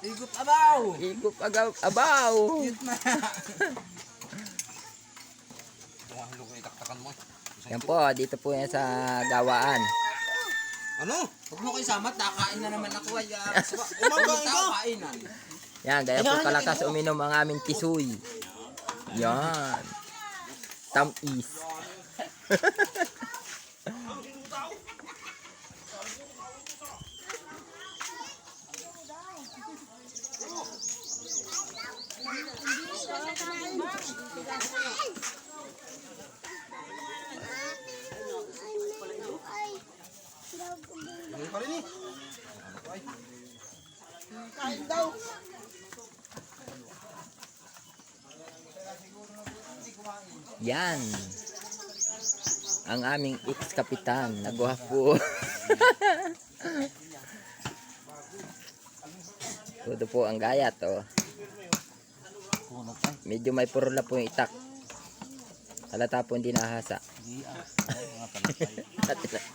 Higup abaw! Higup agaw, abaw. Cute na. Yan po, dito po yan sa gawaan. Ano? Huwag mo kayo samat, nakain na naman ako ay uh, Umanggain ka? kainan. Yan, gaya po kalakas uminom ang aming tisoy. Yan. Tamis. Kain daw. Yan. Ang aming ex-kapitan na gwapo. Todo po ang gayat, oh. Medyo may purla po yung itak. Halata po hindi nahasa. Hmm.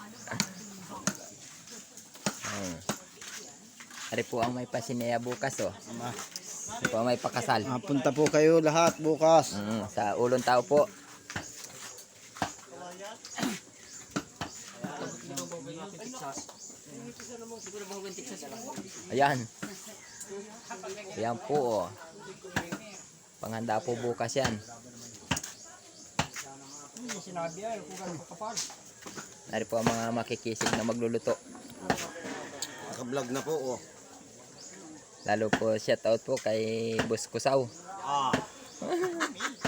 Ari po ang may pasineya bukas, oh. Ari po ang may pakasal. Mapunta po kayo lahat bukas. Mm, sa ulong tao po. Ayan. Ayan po. Oh. Panghanda po bukas yan. Nari po ang mga makikisig na magluluto. Naka-vlog na po oh. Lalo po shout out po kay Boss Kusaw. Ah.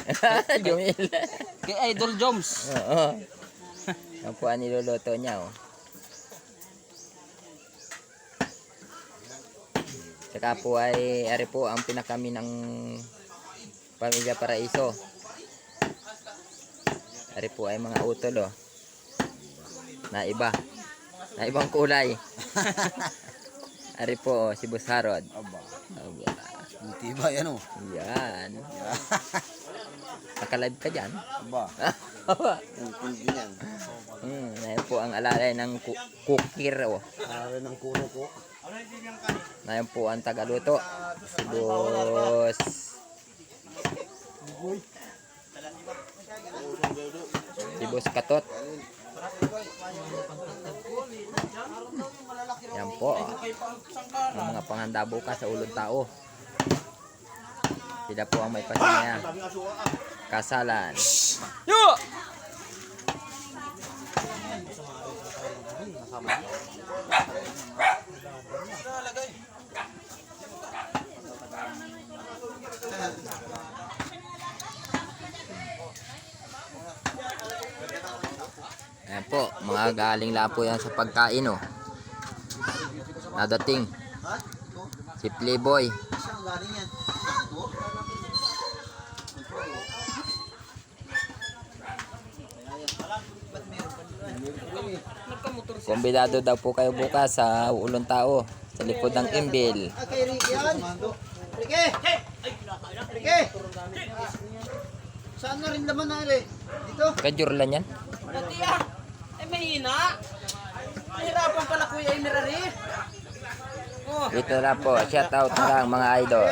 Jumil. Kay Idol Joms. Oo. Yan po ang niluluto niya, oh. Saka po ay, ari po ang pinakami ng Pamilya Paraiso. Ari po ay mga utol, oh. Na iba. Na ibang kulay. ari po, oh, si Boss Harod. Aba. Aba. Buti ba yan oh? Yan. Nakalive ka dyan. Aba. Ang kundi yan. Hmm, po ang alalay ng ku- kukir, oh. Para ng kuno ko. Ngayon po ang tagaluto. Si Boss. Si Boss Katot. Ang mga panghanda bukas sa ulong tao. Sila po ang may pasinaya. Kasalan. Yo! Ayan po, mga galing lang po yan sa pagkain oh. Nadating. Si Playboy. Yan? Kumbidado daw po kayo bukas sa ulong tao. Sa likod ng Imbil. Ricky yan? Ricky! Ricky! Saan na rin laman na rin? Dito? Kajurlan yan. Pati ah. Ay mahina. Mahirapan pala kuya Emirari. Oh. Dito na po. Shout out lang mga idol.